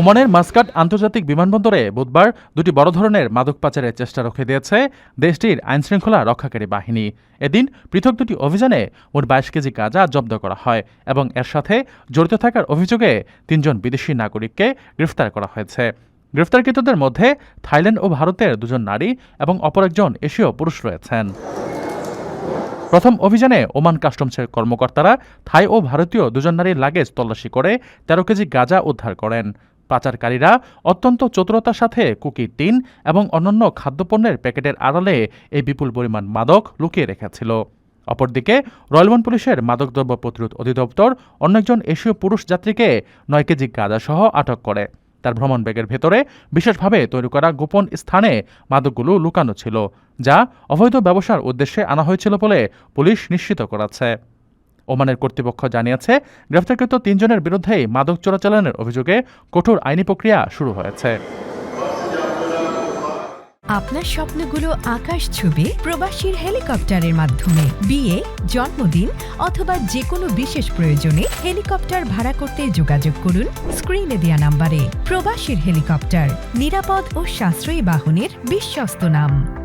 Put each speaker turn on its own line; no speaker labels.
ওমানের মাস্কাট আন্তর্জাতিক বিমানবন্দরে বুধবার দুটি বড় ধরনের মাদক পাচারের চেষ্টা রুখে দিয়েছে দেশটির আইনশৃঙ্খলা রক্ষাকারী বাহিনী। এদিন পৃথক দুটি অভিযানে মোট বাইশ কেজি গাঁজা জব্দ করা হয় এবং এর সাথে জড়িত থাকার অভিযোগে তিনজন বিদেশি নাগরিককে গ্রেফতার করা হয়েছে। গ্রেফতারকৃতদের মধ্যে থাইল্যান্ড ও ভারতের দুজন নারী এবং অপর একজন এশীয় পুরুষ রয়েছেন। প্রথম অভিযানে ওমান কাস্টমসের কর্মকর্তারা থাই ও ভারতীয় দুজন নারীর লাগেজ তল্লাশি করে তেরো কেজি গাঁজা উদ্ধার করেন। পাচারকারীরা অত্যন্ত চতুরতার সাথে কুকির টিন এবং অন্যান্য খাদ্যপণ্যের প্যাকেটের আড়ালে এই বিপুল পরিমাণ মাদক লুকিয়ে রেখেছিল। অপরদিকে রয়্যালবন পুলিশের মাদকদ্রব্য প্রতিরোধ অধিদপ্তর অন্য একজন এশীয় পুরুষ যাত্রীকে নয় কেজি গাঁজাসহ আটক করে। তার ভ্রমণ ব্যাগের ভেতরে বিশেষভাবে তৈরি করা গোপন স্থানে মাদকগুলো লুকানো ছিল, যা অবৈধ ব্যবসার উদ্দেশ্যে আনা হয়েছিল বলে পুলিশ নিশ্চিত করেছে। ওমানের কর্তৃপক্ষ জানিয়েছে, গ্রেফতারকৃত তিনজনের বিরুদ্ধেই মাদক চোরাচালানের অভিযোগে কঠোর আইনি প্রক্রিয়া শুরু হয়েছে।
আপনার স্বপ্নগুলো আকাশ ছবি প্রবাসীর হেলিকপ্টারের মাধ্যমে। বিয়ে, জন্মদিন অথবা যে কোনো বিশেষ প্রয়োজনে হেলিকপ্টার ভাড়া করতে যোগাযোগ করুন স্ক্রিনে দেয়া নাম্বারে। প্রবাসীর হেলিকপ্টার, নিরাপদ ও সাশ্রয়ী বাহনের বিশ্বস্ত নাম।